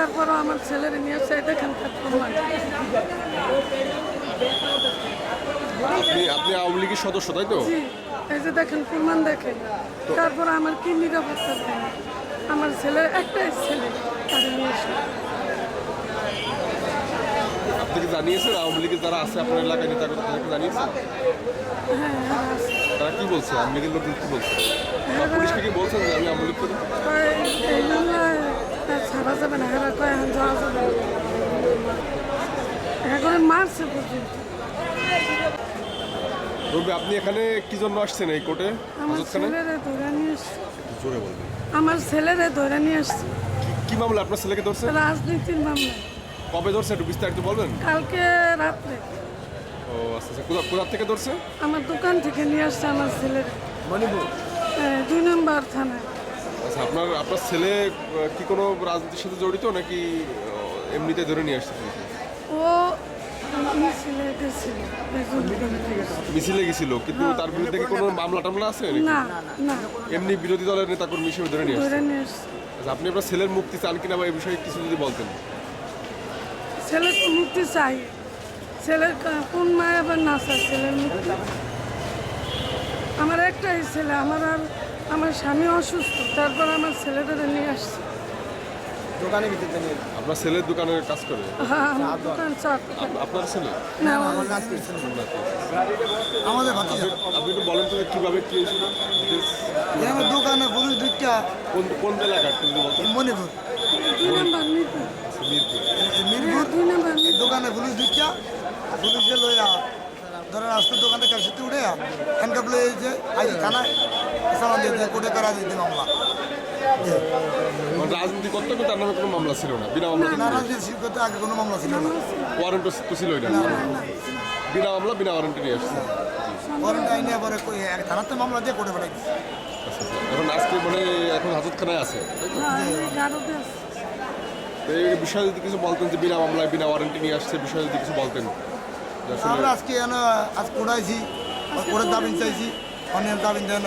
তারপরও আমার ছেলের নিয়ে আসছে এটা এখানকার প্রমাণ আপনি আপনি আওয়ামী লীগের সদস্য তাই তো? জি এই যে দেখেন প্রমাণ দেখেন। তারপর আমার কি নিরাপত্তা আমার ছেলের একটাই ছেলে তাদের নিয়ে এসে। আপনি কি জানিয়েছেন? আওয়ামী লীগের যারা আছে আপনার এলাকায় নেতা কর্মী তাদেরকে জানিয়েছেন হ্যাঁ হ্যাঁ তারা কি বলছে? আওয়ামী লীগের লোকজন কি বলছে? পুলিশকে কি বলছেন যে আমি আওয়ামী লীগ করি কয় এই মামলায় আর যাবে না এরা কয় এখন যাওয়া যাবে। এখন মারছে রবি আপনি এখানে কি জন্য আসছেন এই কোর্টে? আমার ছেলেরে ধরে নিয়ে জোরে বলবেন। আমার ছেলেরে ধরে নিয়ে এসছে। কি মামলা আপনার ছেলেকে ধরছে? রাজনীতির মামলা। কবে ধরছে একটু বিস্তারিত বলবেন? কালকে রাত্রে। ও আচ্ছা আচ্ছা কোথা কোথা থেকে ধরছে? আমার দোকান থেকে নিয়ে আসছে আমার ছেলের। মণিপুর দুই নম্বর থানায়। আচ্ছা আপনার আপনার ছেলে কি কোনো রাজনীতির সাথে জড়িত নাকি এমনিতে ধরে নিয়ে আসছে ও মিছিলে গেছিল কিন্তু তার বিরুদ্ধে কি কোনো মামলা টামলা আছে এমনি বিরোধী দলের নেতাকর্মী হিসেবে ধরে নিয়ে আচ্ছা, আপনি আপনার ছেলের মুক্তি চান কিনা বা এই বিষয়ে কিছু যদি বলতেন। ছেলে তো মুক্তি চাই। ছেলের কোন মায় আবার না চায় ছেলের মুক্তি? আমার একটাই ছেলে আমার আর আমার স্বামী অসুস্থ তারপর আমার ছেলেদের নিয়ে আসছে। দোকানে ভিতরে নিয়ে? আপনার ছেলের দোকানে কাজ করে? হ্যাঁ আমার দোকান। চাপ আপ- আপনার ছেলে? না আমার আমাদের ভাতিজা আপনি একটু বলেন তো যে কীভাবে কি হয়েছিল? Details? এই আমার দোকানে দুইটা। কোন এলাকা মণিপুর। দুই নম্বর মিরপুর। মিরপুর। এই মিরপুর দুই নম্বর এই দোকানে পুলিশ দুইটা। পুলিশে লইয়া ধরে রাস্তার দোকানে কাছে উঠে লয়ে যে আজ থানায় সামান দিয়ে কোটে করা দিতে মামলা। রাজনীতি করতে কিন্তু তার নামে কোনো মামলা ছিল না বিনা মামলা না রাজনীতি করতে আগে কোনো মামলা ছিল না। ওয়ারেন্ট তো ছিলই না। বিনা মামলা বিনা ওয়ারেন্টি নিয়ে আসছে। ওয়ারেন্ট আইনে পরে কই- এক থানাতে মামলা দিয়ে কোটে পাঠাই আচ্ছা, আচ্ছা। এখন আজকে মানে এখন হাজতখানায় আছে? হ্যাঁ এই বিষয়ে যদি কিছু বলতেন যে বিনা মামলায় বিনা ওয়ারেন্টি নিয়ে আসছে বিষয়ে যদি কিছু বলতেন। আমরা আজকে এনে আজ কোড়াইছি কোড়ের দাবিন চাইছি অন্যের দাবিন দেন।